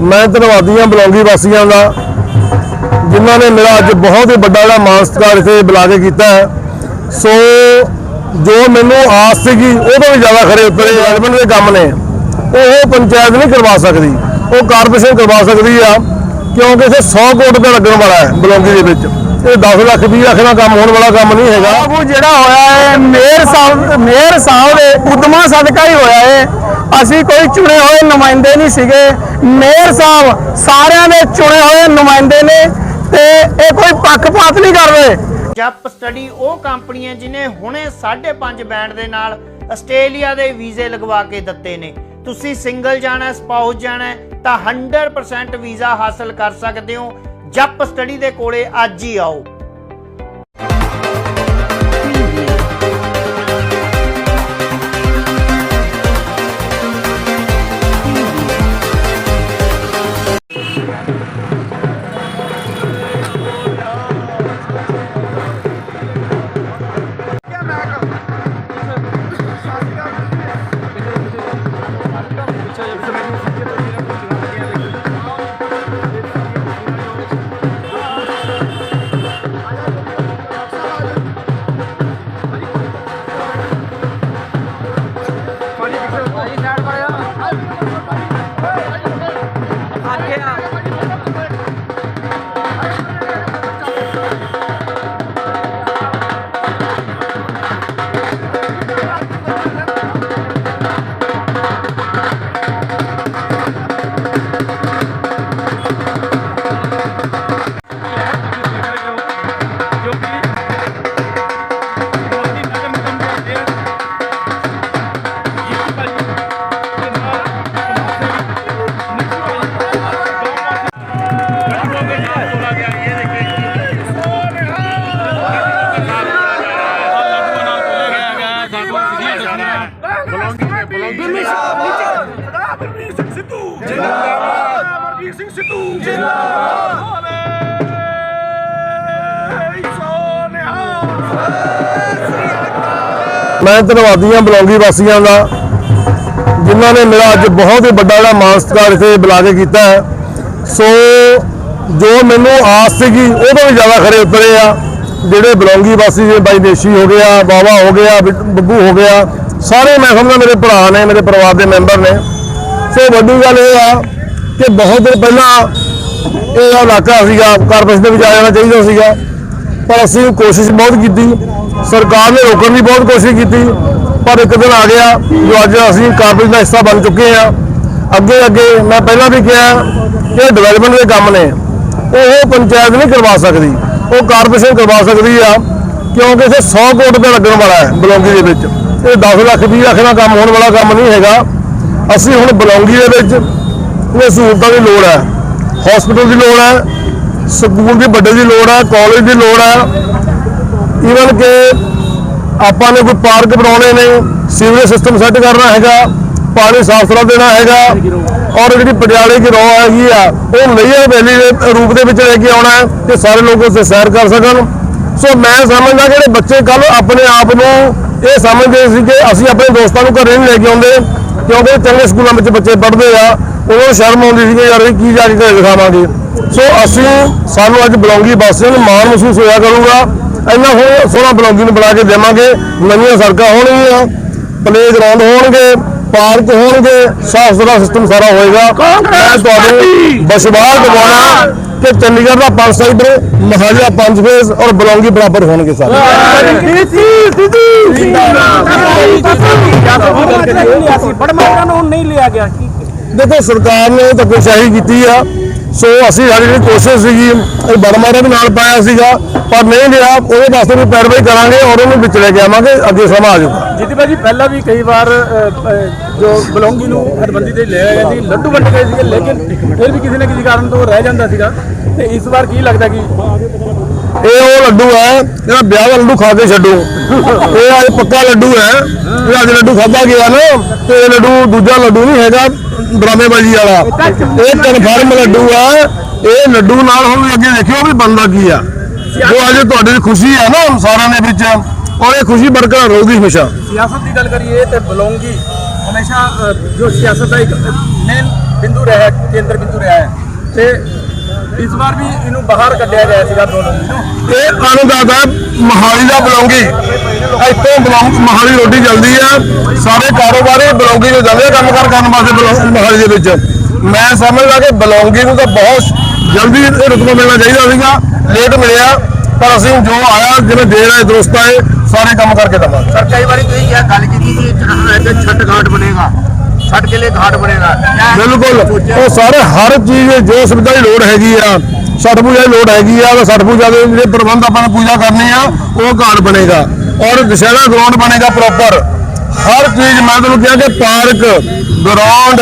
ਮੈਂ ਧੰਨਵਾਦੀ ਹਾਂ ਬਲੌਂਗੀ ਵਾਸੀਆਂ ਦਾ, ਜਿਨ੍ਹਾਂ ਨੇ ਮੇਰਾ ਅੱਜ ਬਹੁਤ ਹੀ ਵੱਡਾ ਜਿਹੜਾ ਮਾਣ ਸਤਿਕਾਰ ਇੱਥੇ ਬੁਲਾ ਕੇ ਕੀਤਾ ਹੈ। ਸੋ, ਜੋ ਮੈਨੂੰ ਆਸ ਸੀਗੀ, ਉਹ ਤੋਂ ਵੀ ਜ਼ਿਆਦਾ ਖਰੇ ਉਤਰੇ ਡਿਵੈਲਪਮੈਂਟ ਦੇ ਕੰਮ ਨੇ। ਉਹ ਪੰਚਾਇਤ ਨਹੀਂ ਕਰਵਾ ਸਕਦੀ, ਉਹ ਕਾਰਪੋਰੇਸ਼ਨ ਕਰਵਾ ਸਕਦੀ ਆ, ਕਿਉਂਕਿ ਇੱਥੇ 100 ਕਰੋੜ ਰੁਪਏ ਲੱਗਣ ਵਾਲਾ ਹੈ ਬਲੌਂਗੀ ਦੇ ਵਿੱਚ। ਇਹ 10 ਲੱਖ 20 ਲੱਖ ਦਾ ਕੰਮ ਹੋਣ ਵਾਲਾ ਕੰਮ ਨਹੀਂ ਹੈਗਾ। ਉਹ ਜਿਹੜਾ ਹੋਇਆ ਹੈ ਮੇਅਰ ਸਾਹਿਬ ਮੇਅਰ ਸਾਹਿਬ ਦੇ ਉਦਮਾ ਸਦਕਾ ਹੀ ਹੋਇਆ ਹੈ ਅਸੀਂ ਕੋਈ ਚੁਣੇ ਹੋਏ ਨੁਮਾਇੰਦੇ ਨਹੀਂ ਸੀਗੇ। ਮੇਅਰ ਸਾਹਿਬ ਸਾਰਿਆਂ ਦੇ ਚੁਣੇ ਹੋਏ ਨੁਮਾਇੰਦੇ ਨੇ ਤੇ ਇਹ ਕੋਈ ਪੱਖਪਾਤ ਨਹੀਂ ਕਰ ਜੱਪ ਸਟੱਡੀ ਉਹ ਕੰਪਨੀ ਹੈ ਜਿਨੇ ਹੁਣੇ 5.5 ਬੈਂਡ ਦੇ ਨਾਲ ਆਸਟ੍ਰੇਲੀਆ ਦੇ ਵੀਜ਼ੇ ਲਗਵਾ ਕੇ ਦਿੱਤੇ ਨੇ। ਤੁਸੀਂ ਸਿੰਗਲ ਜਾਣਾ, ਸਪਾਊਸ ਜਾਣਾ ਤਾਂ 100% ਵੀਜ਼ਾ ਹਾਸਲ ਕਰ ਸਕਦੇ ਹੋ। ਜੱਪ ਸਟੱਡੀ ਦੇ ਕੋਲੇ ਅੱਜ ਹੀ ਆਓ। ਮੈਂ ਧੰਨਵਾਦੀ ਹਾਂ ਬਲੌਂਗੀ ਵਾਸੀਆਂ ਦਾ, ਜਿਨ੍ਹਾਂ ਨੇ ਮੇਰਾ ਅੱਜ ਬਹੁਤ ਹੀ ਵੱਡਾ ਜਿਹੜਾ ਮਾਣ ਸਤਿਕਾਰ ਇੱਥੇ ਬੁਲਾ ਕੇ ਕੀਤਾ ਹੈ। ਸੋ, ਜੋ ਮੈਨੂੰ ਆਸ ਸੀਗੀ, ਉਹ ਤੋਂ ਵੀ ਜ਼ਿਆਦਾ ਖਰੇ ਉਤਰੇ ਆ। ਜਿਹੜੇ ਬਲੌਂਗੀ ਵਾਸੀ ਜੇ ਬਾਈ ਦੇਸ਼ੀ ਹੋ ਗਿਆ ਬਾਵਾ ਹੋ ਗਿਆ, ਬਿ- ਬੱਬੂ ਹੋ ਗਿਆ, ਸਾਰੇ ਮੈਂ ਸਮਝਦਾ ਮੇਰੇ ਭਰਾ ਨੇ, ਮੇਰੇ ਪਰਿਵਾਰ ਦੇ ਮੈਂਬਰ ਨੇ। ਸੋ, ਵੱਡੀ ਗੱਲ ਇਹ ਆ ਕਿ ਬਹੁਤ ਦਿਨ ਪਹਿਲਾਂ ਇਹ ਇਲਾਕਾ ਸੀਗਾ, ਕਾਰਪੋਰੇਸ਼ਨ ਦੇ ਵਿੱਚ ਆ ਜਾਣਾ ਚਾਹੀਦਾ ਸੀਗਾ। ਪਰ ਅਸੀਂ ਕੋਸ਼ਿਸ਼ ਬਹੁਤ ਕੀਤੀ। ਸਰਕਾਰ ਨੇ ਰੋਕਣ ਦੀ ਬਹੁਤ ਕੋਸ਼ਿਸ਼ ਕੀਤੀ, ਪਰ ਇੱਕ ਦਿਨ ਆ ਗਿਆ ਜੋ ਅੱਜ ਅਸੀਂ ਕਾਰਪੋਰੇਸ਼ਨ ਦਾ ਹਿੱਸਾ ਬਣ ਚੁੱਕੇ ਹਾਂ। ਅੱਗੇ ਅੱਗੇ ਮੈਂ ਪਹਿਲਾਂ ਵੀ ਕਿਹਾ ਕਿ ਡਿਵੈਲਪਮੈਂਟ ਦੇ ਕੰਮ ਨੇ, ਉਹ ਪੰਚਾਇਤ ਨਹੀਂ ਕਰਵਾ ਸਕਦੀ, ਉਹ ਕਾਰਪੋਰੇਸ਼ਨ ਕਰਵਾ ਸਕਦੀ ਆ, ਕਿਉਂਕਿ ਇੱਥੇ 100 ਕਰੋੜ ਰੁਪਏ ਲੱਗਣ ਵਾਲਾ ਹੈ ਬਲੌਂਗੀ ਦੇ ਵਿੱਚ। ਇਹ 10 ਲੱਖ 20 ਲੱਖ ਦਾ ਕੰਮ ਹੋਣ ਵਾਲਾ ਕੰਮ ਨਹੀਂ ਹੈਗਾ। ਅਸੀਂ ਹੁਣ ਬਲੌਂਗੀ ਦੇ ਵਿੱਚ ਇਹ ਸਹੂਲਤਾਂ ਦੀ ਲੋੜ ਹੈ ਹਸਪੀਟਲ ਦੀ ਲੋੜ ਹੈ, ਸਕੂਲ ਦੀ ਵੱਡੇ ਦੀ ਲੋੜ ਹੈ ਕਾਲਜ ਦੀ ਲੋੜ ਹੈ ਈਵਨ ਕਿ ਆਪਾਂ ਨੇ ਕੋਈ ਪਾਰਕ ਬਣਾਉਣੇ ਨੇ, ਸੀਵਰੇਜ ਸਿਸਟਮ ਸੈੱਟ ਕਰਨਾ ਹੈਗਾ, ਪਾਣੀ ਸਾਫ਼ ਸੁਥਰਾ ਦੇਣਾ ਹੈਗਾ, ਔਰ ਜਿਹੜੀ ਪਟਿਆਲੇ ਦੀ ਰੋ ਹੈਗੀ ਆ, ਉਹ ਲਈਅਰ ਵੈਲੀ ਦੇ ਰੂਪ ਦੇ ਵਿੱਚ ਲੈ ਕੇ ਆਉਣਾ ਹੈ ਤੇ ਸਾਰੇ ਲੋਕ ਉਸੇ ਸੈਰ ਕਰ ਸਕਣ। ਸੋ ਮੈਂ ਸਮਝਦਾ ਕਿ ਜਿਹੜੇ ਬੱਚੇ ਕੱਲ ਆਪਣੇ ਆਪ ਨੂੰ ਇਹ ਸਮਝਦੇ ਸੀ ਕਿ ਅਸੀਂ ਆਪਣੇ ਦੋਸਤਾਂ ਨੂੰ ਘਰੇ ਨਹੀਂ ਲੈ ਕੇ ਆਉਂਦੇ, ਕਿਉਂਕਿ ਚੰਗੇ ਸਕੂਲਾਂ ਵਿੱਚ ਬੱਚੇ ਪੜ੍ਹਦੇ ਆ, ਉਹਨਾਂ ਨੂੰ ਸ਼ਰਮ ਆਉਂਦੀ ਸੀ ਕਿ ਯਾਰ ਇਹ ਕੀ ਜਾ ਕੇ ਦਿਖਾਵਾਂਗੇ। ਸੋ ਅਸੀਂ, ਸਾਨੂੰ ਅੱਜ ਬਲੌਂਗੀ ਵਾਸੀਆਂ ਨੂੰ ਮਾਣ ਮਹਿਸੂਸ ਹੋਇਆ ਕਰੂਗਾ। ਇੰਨਾ ਸੋਹਣਾ ਸੋਹਣਾ ਬਲੌਂਗੀ ਨੂੰ ਬਣਾ ਕੇ ਦੇਵਾਂਗੇ। ਨਵੀਆਂ ਸੜਕਾਂ ਹੋਣਗੀਆਂ ਪਲੇ ਗਰਾਊਂਡ ਹੋਣਗੇ ਪਾਰਕ ਹੋਣਗੇ ਸਾਫ਼ ਸੁਥਰਾ ਸਿਸਟਮ ਸਾਰਾ ਹੋਏਗਾ। ਮੈਂ ਤੁਹਾਨੂੰ ਵਿਸ਼ਵਾਸ ਦਿਵਾਉਣਾ ਕਿ ਚੰਡੀਗੜ੍ਹ ਦਾ ਪੰਜ ਸਾਈਡਰ ਮਹਾਜਾ ਪੰਜ ਫੇਸ ਔਰ ਬਲੌਂਗੀ ਬਰਾਬਰ ਹੋਣਗੇ ਸਾਰੇ। ਬੜਮਾਰਾਂ ਨੂੰ ਨਹੀਂ ਲਿਆ ਗਿਆ। ਦੇਖੋ ਸਰਕਾਰ ਨੇ ਤਾਂ ਕੋਸ਼ਿਸ਼ ਕੀਤੀ ਆ। ਸੋ ਅਸੀਂ ਸਾਡੀ ਜਿਹੜੀ ਕੋਸ਼ਿਸ਼ ਸੀਗੀ ਇਹ ਬਰਮਾਰਾ ਵੀ ਨਾਲ ਪਾਇਆ ਸੀਗਾ ਪਰ ਨਹੀਂ ਲਿਆ ਉਹਦੇ ਵਾਸਤੇ ਵੀ ਪੈਰਵਾਈ ਕਰਾਂਗੇ ਔਰ ਉਹਨੂੰ ਵਿੱਚ ਲੈ ਕੇ ਆਵਾਂਗੇ ਅੱਗੇ ਸਮਾਂ ਆ ਜਾਊਗਾ। ਜਿੱਤੀ ਭਾਜੀ ਪਹਿਲਾਂ ਵੀ ਕਈ ਵਾਰ ਜੋ ਬਲੌਂਗੀ ਨੂੰ ਹਰਬੰਦੀ ਤੇ ਲੈ ਆਏ ਸੀ ਲੱਡੂ ਵੰਡੇ ਗਏ ਸੀਗੇ ਲੇਕਿਨ ਫਿਰ ਵੀ ਕਿਸੇ ਨਾ ਕਿਸੇ ਕਾਰਨ ਤੋਂ ਰਹਿ ਜਾਂਦਾ ਸੀਗਾ। ਤੇ ਇਸ ਵਾਰ ਕੀ ਲੱਗਦਾ ਕਿ ਇਹ ਉਹ ਲੱਡੂ ਹੈ ਜਿਹੜਾ ਵਿਆਹ ਦਾ ਲੱਡੂ ਖਾ ਕੇ ਛੱਡੋ। ਇਹ ਅੱਜ ਪੱਕਾ ਲੱਡੂ ਹੈ ਇਹ ਅੱਜ ਲੱਡੂ ਖਾਦਾ ਗਿਆ ਨਾ ਤੇ ਇਹ ਲੱਡੂ ਦੂਜਾ ਲੱਡੂ ਨਹੀਂ ਹੈਗਾ। ਡਰਾਮੇਬਾਜ਼ੀ ਵਾਲਾ। ਇਹ ਕਨਫਰਮ ਲੱਡੂ ਆ। ਇਹ ਲੱਡੂ ਨਾਲ ਹੁਣ ਅੱਗੇ ਦੇਖਿਓ ਵੀ ਬੰਦਾ ਕੀ ਆ। ਜੋ ਅੱਜ ਤੁਹਾਡੀ ਖੁਸ਼ੀ ਆ ਨਾ ਸਾਰਿਆਂ ਦੇ ਵਿੱਚ। ਔਰ ਇਹ ਖੁਸ਼ੀ ਬਰਕਰਾਰ ਰਹੂਗੀ ਹਮੇਸ਼ਾ। ਸਿਆਸਤ ਦੀ ਗੱਲ ਕਰੀਏ ਤੇ ਬਲੌਂਗੀ। ਹਮੇਸ਼ਾ ਜੋ ਸਿਆਸਤ ਦਾ ਇੱਕ ਮੇਨ ਬਿੰਦੂ ਰਿਹਾ ਕੇਂਦਰ ਬਿੰਦੂ ਰਿਹਾ ਹੈ। ਤੇ ਇਸ ਵਾਰ ਵੀ ਇਹਨੂੰ ਬਾਹਰ ਕੱਢਿਆ ਗਿਆ ਸੀਗਾ ਦੋਨੋਂ ਨੂੰ। ਇਹ ਅਨੁਦਾਤਾ ਮਹਾਲੀ ਦਾ ਬਲੌਂਗੀ। ਇੱਥੋਂ ਬਲੌਂਗ ਮਹਾਲੀ ਰੋਟੀ ਚੱਲਦੀ ਆ। ਸਾਰੇ ਕਾਰੋਬਾਰੀ ਬਲੌਂਗੀ ਨੂੰ ਜਾਂਦੇ ਕੰਮ ਕਾਰ ਕਰਨ ਵਾਸਤੇ ਮਹਾਲੀ ਦੇ ਵਿੱਚ। ਮੈਂ ਸਮਝਦਾ ਕਿ ਬਲੌਂਗੀ ਨੂੰ ਤਾਂ ਬਹੁਤ ਜਲਦੀ ਇਹ ਰੁਤਬਾ ਮਿਲਣਾ ਚਾਹੀਦਾ ਸੀਗਾ। ਲੇਟ ਮਿਲਿਆ ਪਰ ਅਸੀਂ ਜੋ ਆਇਆ ਜਿਵੇਂ ਦੇਰ ਹੈ ਦਰੁਸਤ ਹੈ ਸਾਰੇ ਕੰਮ ਕਰਕੇ ਦਵਾਂਗੇ। ਸਰ ਕਈ ਵਾਰੀ ਤੁਸੀਂ ਇਹ ਗੱਲ ਕੀਤੀ ਸੀ ਇੱਥੇ ਛੱਟ ਘਾਟ ਬਣੇਗਾ। ਛੱਟ ਕੇ ਲਈ ਘਾਟ ਬਣੇਗਾ ਬਿਲਕੁਲ। ਉਹ ਸਾਰੇ, ਹਰ ਚੀਜ਼ ਜੋ ਸੁਵਿਧਾ ਦੀ ਲੋੜ ਹੈਗੀ ਆ, ਛਠ ਪੂਜਾ ਦੀ ਲੋੜ ਹੈਗੀ ਆ, ਤਾਂ ਛਠ ਪੂਜਾ ਦੇ ਜਿਹੜੇ ਪ੍ਰਬੰਧ ਆਪਾਂ ਨੇ ਪੂਜਾ ਕਰਨੀ ਆ, ਉਹ ਘਾਟ ਬਣੇਗਾ। ਔਰ ਦੁਸ਼ਹਿਰਾ ਗਰਾਊਂਡ ਬਣੇਗਾ ਪ੍ਰੋਪਰ ਹਰ ਚੀਜ਼, ਮੈਂ ਤੁਹਾਨੂੰ ਕਿਹਾ ਕਿ ਪਾਰਕ ਗਰਾਊਂਡ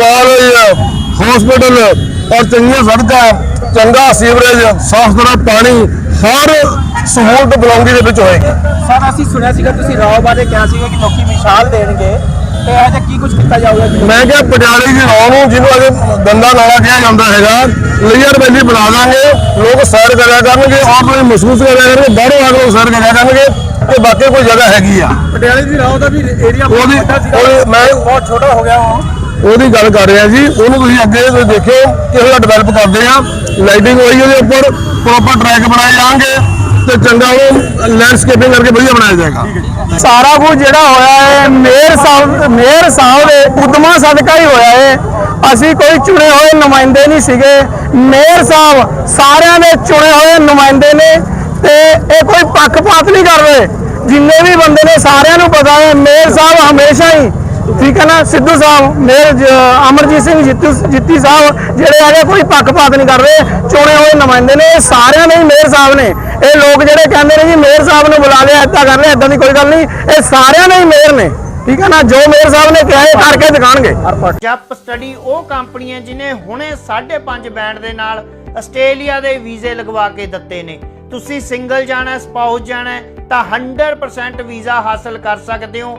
ਕਾਲਜ ਹਸਪੀਟਲ ਔਰ ਚੰਗੀਆਂ ਸੜਕਾਂ, ਚੰਗਾ ਸੀਵਰੇਜ ਸਾਫ਼ ਸੁਥਰਾ ਪਾਣੀ ਹਰ ਸਹੂਲਤ ਬਲੌਂਗੀ ਦੇ ਵਿੱਚ ਹੋਏਗੀ। ਸਰ ਅਸੀਂ ਸੁਣਿਆ ਸੀਗਾ ਤੁਸੀਂ ਰਾਓ ਬਾਰੇ ਕਿਹਾ ਸੀਗਾ ਕਿ ਲੋਕੀ ਮਿਸਾਲ ਦੇਣਗੇ। ਤੇ ਇਹ ਜਿਹਾ ਕੀ ਕੁਝ ਕੀਤਾ ਜਾਊਗਾ? ਜੀ ਮੈਂ ਕਿਹਾ ਪਟਿਆਲੇ ਦੀ ਰੌਂ ਨੂੰ ਜਿਹਨੂੰ ਅਜੇ ਗੰਦਾ ਨਾਲਾ ਕਿਹਾ ਜਾਂਦਾ ਹੈਗਾ ਲੇਅਰ ਵੈਲੀ ਬਣਾ ਦਾਂਗੇ ਲੋਕ ਸੈਰ ਕਰਿਆ ਕਰਨਗੇ ਆਪ ਨੂੰ ਮਹਿਸੂਸ ਕਰਿਆ ਕਰਨਗੇ ਬਾਹਰੋਂ ਆ ਕੇ ਲੋਕ ਸੈਰ ਕਰਿਆ ਕਰਨਗੇ ਕਿ ਵਾਕਈ ਕੋਈ ਜਗ੍ਹਾ ਹੈਗੀ ਆ। ਪਟਿਆਲੇ ਦੀ ਰਾਓ ਦਾ ਵੀ ਏਰੀਆ ਉਹਦੀ ਉਹਦੀ ਮੈਂ ਬਹੁਤ ਛੋਟਾ ਹੋ ਗਿਆ ਉਹ। ਉਹਦੀ ਗੱਲ ਕਰ ਰਿਹਾ ਜੀ, ਉਹਨੂੰ ਤੁਸੀਂ ਅੱਗੇ ਤੁਸੀਂ ਦੇਖਿਓ, ਕਿਹੋ ਜਿਹਾ ਡਿਵੈਲਪ ਕਰਦੇ ਆ। ਲਾਈਟਿੰਗ ਹੋਈ ਉਹਦੇ ਉੱਪਰ ਪ੍ਰੋਪਰ ਟਰੈਕ ਬਣਾਏ ਜਾਣਗੇ ਤੇ ਚੰਗਾ ਉਹ ਲੈਂਡਸਕੇਪਿੰਗ ਕਰਕੇ ਵਧੀਆ ਬਣਾਇਆ ਜਾਏਗਾ। ਸਾਰਾ ਕੁਝ ਜਿਹੜਾ ਹੋਇਆ ਹੈ, ਮੇਅਰ ਸਾਹਿਬ ਮੇਅਰ ਸਾਹਿਬ ਦੇ ਉਦਮਾ ਸਦਕਾ ਹੀ ਹੋਇਆ ਹੈ। ਅਸੀਂ ਕੋਈ ਚੁਣੇ ਹੋਏ ਨੁਮਾਇੰਦੇ ਨਹੀਂ ਸੀਗੇ। ਮੇਅਰ ਸਾਹਿਬ ਸਾਰਿਆਂ ਦੇ ਚੁਣੇ ਹੋਏ ਨੁਮਾਇੰਦੇ ਨੇ ਤੇ ਇਹ ਕੋਈ ਪੱਖਪਾਤ ਨਹੀਂ ਕਰ ਰਹੇ ਜਿੰਨੇ ਵੀ ਬੰਦੇ ਨੇ ਸਾਰਿਆਂ ਨੂੰ ਪਤਾ ਹੈ, ਮੇਅਰ ਸਾਹਿਬ ਹਮੇਸ਼ਾ ਹੀ ਠੀਕ ਹੈ ਨਾ ਸਿੱਧੂ ਸਾਹਿਬ ਮੇਅਰ ਅਮਰਜੀਤ ਸਿੰਘ ਜਿੱਤੂ, ਜਿੱਤੀ ਸਾਹਿਬ, ਜਿਹੜੇ ਹੈਗੇ ਕੋਈ ਪੱਖਪਾਤ ਨਹੀਂ ਕਰ ਰਹੇ ਚੁਣੇ ਹੋਏ ਨੁਮਾਇੰਦੇ ਨੇ ਸਾਰਿਆਂ ਦੇ ਹੀ ਸਾਹਿਬ ਨੇ। ਇਹ ਲੋਕ ਜਿਹੜੇ ਕਹਿੰਦੇ ਨੇ ਜੀ ਮੇਅਰ ਸਾਹਿਬ ਨੂੰ ਬੁਲਾ ਲਿਆ, ਏਦਾਂ ਕਰ ਲਿਆ, ਏਦਾਂ ਦੀ ਕੋਈ ਗੱਲ ਨਹੀਂ। ਇਹ ਸਾਰਿਆਂ ਦੇ ਹੀ ਮੇਅਰ ਨੇ। ਠੀਕ ਹੈ ਨਾ? ਜੋ ਮੇਅਰ ਸਾਹਿਬ ਨੇ ਕਿਹਾ, ਇਹ ਕਰਕੇ ਦਿਖਾਣਗੇ। ਜੱਪ ਸਟੱਡੀ ਉਹ ਕੰਪਨੀ ਹੈ ਜਿਨੇ ਹੁਣੇ 5.5 ਬੈਂਡ ਦੇ ਨਾਲ ਆਸਟ੍ਰੇਲੀਆ ਦੇ ਵੀਜ਼ੇ ਲਗਵਾ ਕੇ ਦਿੱਤੇ ਨੇ। ਤੁਸੀਂ ਸਿੰਗਲ ਜਾਣਾ, ਸਪਾਊਸ ਜਾਣਾ, ਤਾਂ 100% ਵੀਜ਼ਾ ਹਾਸਲ ਕਰ ਸਕਦੇ ਹੋ।